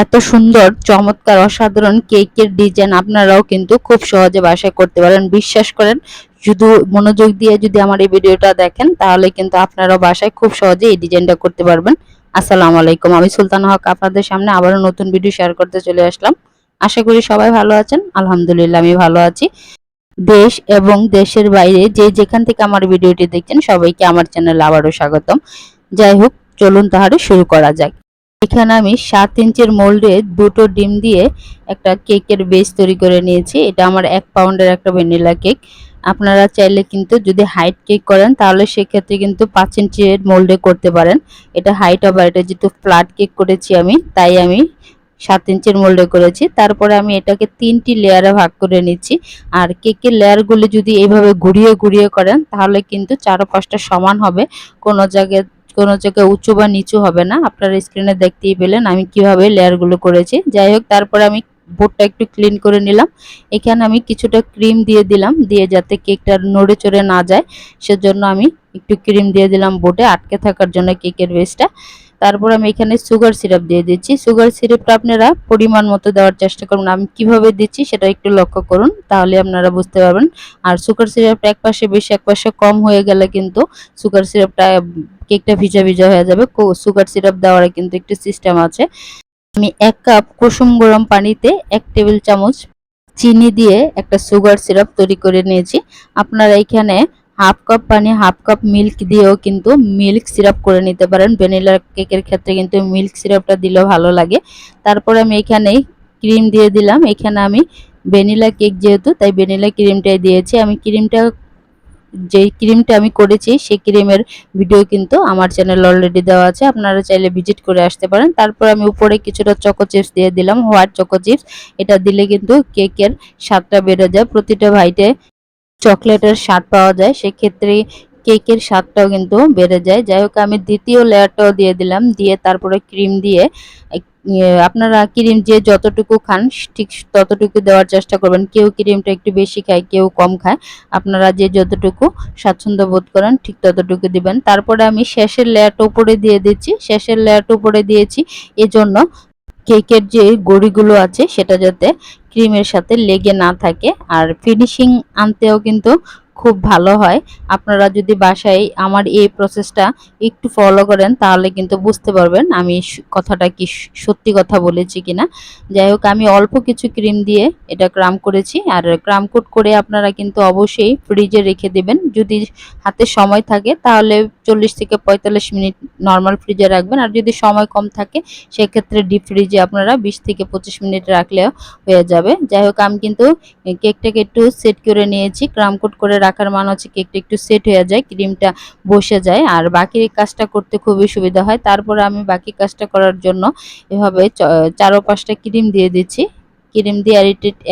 এত সুন্দর, চমৎকার, অসাধারণ কেকের ডিজাইন আপনারাও কিন্তু খুব সহজে বাসায় করতে পারেন। বিশ্বাস করেন, শুধু মনোযোগ দিয়ে যদি আমার এই ভিডিওটা দেখেন, তাহলে কিন্তু আপনারাও বাসায় খুব সহজে এই ডিজাইনটা করতে পারবেন। আসসালামু আলাইকুম। আমি সুলতান হক আপনাদের সামনে আবারও নতুন ভিডিও শেয়ার করতে চলে আসলাম। আশা করি সবাই ভালো আছেন। আলহামদুলিল্লাহ, আমি ভালো আছি। দেশ এবং দেশের বাইরে যে যেখান থেকে আমার ভিডিওটি দেখছেন, সবাইকে আমার চ্যানেলে আবারও স্বাগতম। যাই হোক, চলুন তাহলে শুরু করা যাক। এখানে আমি সাত ইঞ্চের মোল্ডে দুটো ডিম দিয়ে একটা কেকের বেস তৈরি করে নিয়েছি। এটা আমার এক পাউন্ডের একটা ভ্যানিলা কেক। আপনারা চাইলে কিন্তু যদি হাইট কেক করেন, তাহলে সেক্ষেত্রে কিন্তু পাঁচ ইঞ্চের মোল্ডে করতে পারেন। এটা হাইট আবার, এটা যেহেতু ফ্ল্যাট কেক করেছি আমি, তাই আমি সাত ইঞ্চের মোল্ডে করেছি। তারপরে আমি এটাকে তিনটি লেয়ারে ভাগ করে নিচ্ছি। আর কেকের লেয়ারগুলি যদি এইভাবে ঘুরিয়ে ঘুরিয়ে করেন, তাহলে কিন্তু চারো পাঁচটা সমান হবে। কোনো জায়গায় কোনো জায়গায় উঁচু বা নিচু হবে না। আপনারা স্ক্রিনে দেখতেই পেলেন আমি কীভাবে লেয়ারগুলো করেছি। যাই হোক, তারপরে আমি বোর্ডটা একটু ক্লিন করে নিলাম। এখানে আমি কিছুটা ক্রিম দিয়ে দিলাম, দিয়ে যাতে কেকটা নড়ে চড়ে না যায়, সেজন্য আমি একটু ক্রিম দিয়ে দিলাম বোর্ডে। আটকে থাকার জন্য কেকের বেসটা তারপর আমি এখানে সুগার সিরাপ দিয়ে দিচ্ছি। সুগার সিরাপটা আপনারা পরিমাণ মতো দেওয়ার চেষ্টা করুন। আমি কীভাবে দিচ্ছি সেটা একটু লক্ষ্য করুন, তাহলে আপনারা বুঝতে পারবেন। আর সুগার সিরাপটা এক পাশে বেশি, এক পাশে কম হয়ে গেলে কিন্তু সুগার সিরাপটা কেকটা ভিজা ভিজা হয়ে যাবে। সুগার সিরাপ দেওয়ার কিন্তু একটু সিস্টেম আছে। আমি এক কাপ কুসুম গরম পানিতে এক টেবিল চামচ চিনি দিয়ে একটা সুগার সিরাপ তৈরি করে নিয়েছি। আপনারা এখানে হাফ কাপ পানি, হাফ কাপ মিল্ক দিয়েও কিন্তু মিল্ক সিরাপ করে নিতে পারেন। ভ্যানিলা কেকের ক্ষেত্রে কিন্তু মিল্ক সিরাপটা দিলেও ভালো লাগে। তারপরে আমি এখানে ক্রিম দিয়ে দিলাম। এখানে আমি ভ্যানিলা কেক যেহেতু, তাই ভ্যানিলা ক্রিমটাই দিয়েছি। আমি ক্রিমটা যে ক্রিমটা আমি করেছি, সেই ক্রিমের ভিডিও কিন্তু আমার চ্যানেল অলরেডি দেওয়া আছে। আপনারা চাইলে ভিজিট করে আসতে পারেন। তারপর আমি উপরে কিছুটা চকো চিপস দিয়ে দিলাম। হোয়াইট চকো চিপস এটা দিলে কিন্তু কেকের স্বাদটা বেড়ে যায়। প্রতিটা ভাইটে চকলেটের স্বাদ পাওয়া যায়, সেক্ষেত্রে কেকের স্বাদটাও কিন্তু বেড়ে যায়। যাই হোক, আমি দ্বিতীয় লেয়ারটাও দিয়ে দিলাম, দিয়ে তারপরে ক্রিম দিয়ে আপনারা ক্রিম যে যতটুকু খান, ঠিক ততটুকু দেওয়ার চেষ্টা করবেন। কেউ ক্রিমটা একটু বেশি খায়, কেউ কম খায়। আপনারা যে যতটুকু স্বাচ্ছন্দ্য বোধ করেন, ঠিক ততটুকু দিবেন। তারপরে আমি শেষের লেয়ারটা উপরে দিয়ে দিচ্ছি। শেষের লেয়ারটা উপরে দিয়েছি। এজন্য কেকের যে গড়িগুলো আছে, সেটা যাতে ক্রিমের সাথে লেগে না থাকে। আর ফিনিশিং আনতেও কিন্তু খুব ভালো হয়। আপনারা যদি বাসায় আমার এই প্রসেসটা একটু ফলো করেন, তাহলে কিন্তু বুঝতে পারবেন আমি কথাটা কি সত্যি কথা বলেছি কিনা। যাই হোক, আমি অল্প কিছু ক্রিম দিয়ে এটা ক্রাম করেছি। আর ক্রাম কোট করে আপনারা কিন্তু অবশ্যই ফ্রিজে রেখে দেবেন। যদি হাতে সময় থাকে, তাহলে চল্লিশ থেকে পঁয়তাল্লিশ মিনিট নর্মাল ফ্রিজে রাখবেন। আর যদি সময় কম থাকে, সেক্ষেত্রে ডিপ ফ্রিজে আপনারা বিশ থেকে পঁচিশ মিনিট রাখলেও হয়ে যাবে। যাই হোক, আমি কিন্তু কেকটাকে একটু সেট করে নিয়েছি। ক্রাম কোট করে রাখার মান হচ্ছে কেকটা একটু সেট হয়ে যায়, ক্রিমটা বসে যায়। আর বাকি কাজটা করতে খুবই সুবিধা হয়। তারপরে আমি বাকি কাজটা করার জন্য এভাবে চারো পাঁচটা ক্রিম দিয়ে দিচ্ছি। ক্রিম দিয়ে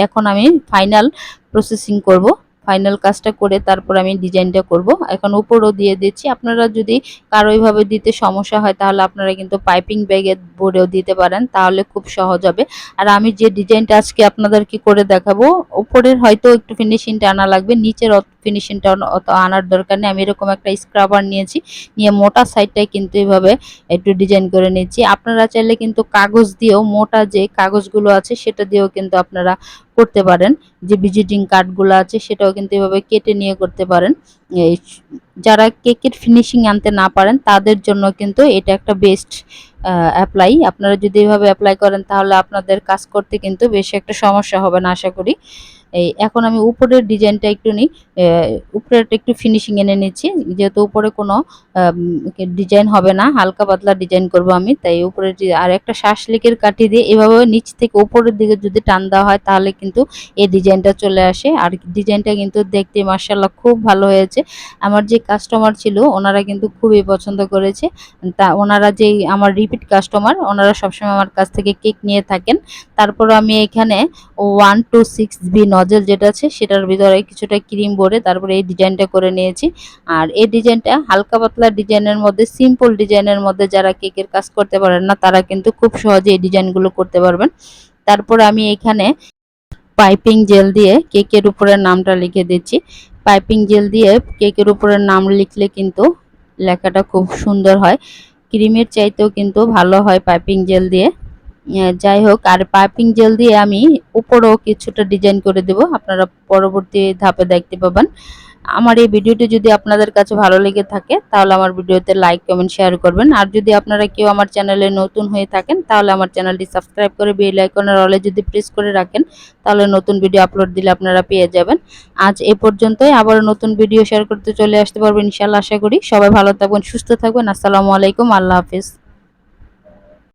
এখন আমি ফাইনাল প্রসেসিং করব। ফাইনাল কাজটা করে তারপর আমি ডিজাইনটা করব। এখন উপরও দিয়ে দিচ্ছি। আপনারা যদি কারও এইভাবে দিতে সমস্যা হয়, তাহলে আপনারা কিন্তু পাইপিং ব্যাগে ভরেও দিতে পারেন, তাহলে খুব সহজ হবে। আর আমি যে ডিজাইনটা আজকে আপনাদেরকে করে দেখাবো, উপরের হয়তো একটু ফিনিশিংটা আনা লাগবে, নিচের ফিনিশিংটা অত আনার দরকার নেই। আমি এরকম একটা স্ক্রাবার নিয়েছি, নিয়ে মোটা সাইডটাই কিন্তু এভাবে একটু ডিজাইন করে নিচ্ছি। আপনারা চাইলে কিন্তু কাগজ দিয়েও, মোটা যে কাগজগুলো আছে, সেটা দিয়েও কিন্তু আপনারা করতে পারেন, যে ভিজিটিং কার্ডগুলো আছে সেটাও কিন্তু এভাবে কেটে নিয়ে করতে পারেন। যারা কেকের ফিনিশিং আনতে না পারেন, তাদের জন্য কিন্তু এটা একটা বেস্ট অ্যাপ্লাই। আপনারা যদি এভাবে অ্যাপ্লাই করেন, তাহলে আপনাদের কাজ করতে কিন্তু বেশি একটা সমস্যা হবে না, আশা করি। এই এখন আমি উপরের ডিজাইনটা একটু নিই। উপরেরটা একটু ফিনিশিং এনে নিচ্ছি। যেহেতু উপরে কোনো ডিজাইন হবে না, হালকা পাতলা ডিজাইন করব আমি। তাই উপরে আর একটা শ্বাসলিকের কাঠি দিয়ে এভাবে নিচ থেকে উপরের দিকে যদি টান দেওয়া হয়, তাহলে কিন্তু এই ডিজাইনটা চলে আসে। আর ডিজাইনটা কিন্তু দেখতে মার্শাল্লাহ খুব ভালো হয়েছে। আমার যে কাস্টমার ছিল, ওনারা কিন্তু খুবই পছন্দ করেছে। তা ওনারা যে আমার রিপিট কাস্টমার ওনারা সবসময় আমার কাছ থেকে কেক নিয়ে থাকেন। তারপর আমি এখানে one two six B nozzle যেটা আছে, সেটার ভিতরে কিছুটা ক্রিম ভরে তারপরে এই ডিজাইনটা করে নিয়েছি। আর এই ডিজাইনটা হালকা পাতলা ডিজাইনের মধ্যে সিম্পল ডিজাইনের মধ্যে যারা কেকের কাজ করতে পারেন না, তারা কিন্তু খুব সহজে এই ডিজাইনগুলো করতে পারবেন। তারপর আমি এখানে পাইপিং জেল দিয়ে কেকের উপরে নামটা লিখে দিচ্ছি। পাইপিং জেল দিয়ে কেকের উপরে নাম লিখলে কিন্তু লেখাটা খুব সুন্দর হয়। ক্রিমের চাইতেও কিন্তু ভালো হয় পাইপিং জেল দিয়ে। যাই হোক, আর পাইপিং জেল দিয়ে আমি উপরেও কিছুটা ডিজাইন করে দেব। আপনারা পরবর্তী ধাপে দেখতে পাবেন। আমার এই ভিডিওটি যদি আপনাদের কাছে ভালো লেগে থাকে, তাহলে আমার ভিডিওতে লাইক, কমেন্ট, শেয়ার করবেন। আর যদি আপনারা কেউ আমার চ্যানেলে নতুন হয়ে থাকেন, তাহলে আমার চ্যানেলটি সাবস্ক্রাইব করে বেল আইকনের অলে যদি প্রেস করে রাখেন, তাহলে নতুন ভিডিও আপলোড দিলে আপনারা পেয়ে যাবেন। আজ এ পর্যন্তই। আবার নতুন ভিডিও শেয়ার করতে চলে আসতে পারবেন ইনশাল্লাহ আশা করি। সবাই ভালো থাকবেন, সুস্থ থাকবেন। আসসালামু আলাইকুম। আল্লাহ হাফিজ।